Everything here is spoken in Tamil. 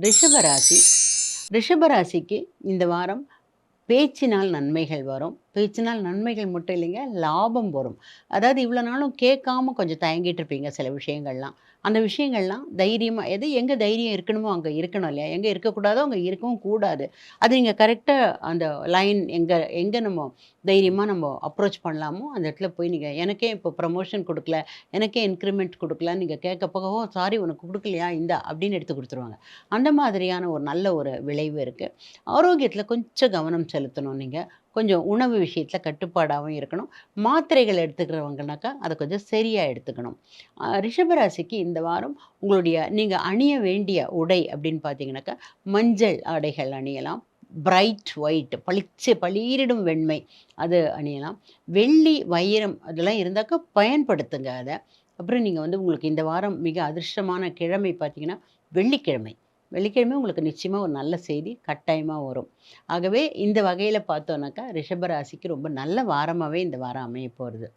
ரிஷபராசி. ரிஷபராசிக்கு இந்த வாரம் பேச்சினால் நன்மைகள் வரும். பேச்சினால் நன்மைகள் மட்டும் இல்லைங்க லாபம் வரும். அதாவது இவ்வளோ நாளும் கேட்காம கொஞ்சம் தயங்கிட்டு இருப்பீங்க சில விஷயங்கள்லாம். அந்த விஷயங்கள்லாம் தைரியமாக எது எங்கே தைரியம் இருக்கணுமோ அங்கே இருக்கணும் இல்லையா? எங்கே இருக்கக்கூடாதோ அங்கே இருக்கவும் கூடாது. அது நீங்கள் கரெக்டாக அந்த லைன் எங்கே எங்கே நம்ம தைரியமாக நம்ம அப்ரோச் பண்ணலாமோ அந்த இடத்துல போய் நீங்கள் எனக்கே இப்போ ப்ரமோஷன் கொடுக்கல எனக்கே இன்க்ரிமெண்ட் கொடுக்கலன்னு நீங்கள் கேட்க போக சாரி உனக்கு கொடுக்கலையா இந்த அப்படின்னு எடுத்து கொடுத்துருவாங்க. அந்த மாதிரியான ஒரு நல்ல ஒரு விளைவு இருக்குது ஆரோக்கியத்தில் கொஞ்சம் கவனம் செலுத்தணும் நீங்கள் கொஞ்சம் உணவு விஷயத்தில் கட்டுப்பாடாகவும் இருக்கணும். மாத்திரைகள் எடுத்துக்கிறவங்கனாக்கா அதை கொஞ்சம் சரியாக எடுத்துக்கணும். ரிஷபராசிக்கு இந்த வாரம் உங்களுடைய நீங்கள் அணிய வேண்டிய உடை அப்படின்னு பார்த்தீங்கன்னாக்கா மஞ்சள் ஆடைகள் அணியலாம். பிரைட் ஒயிட் பளிச்சு பளீரிடும் வெண்மை அது அணியலாம். வெள்ளி வைரம் அதெல்லாம் இருந்தாக்கா பயன்படுத்துங்க அதை. அப்புறம் நீங்கள் வந்து உங்களுக்கு இந்த வாரம் மிக அதிர்ஷ்டமான கிழமை பார்த்தீங்கன்னா வெள்ளிக்கிழமை. வெள்ளிக்கிழமை உங்களுக்கு நிச்சயமாக ஒரு நல்ல செய்தி கட்டாயமாக வரும். ஆகவே இந்த வகையில் பார்த்தோன்னாக்கா ரிஷபராசிக்கு ரொம்ப நல்ல வாரமாகவே இந்த வாரம் அமைய போகிறது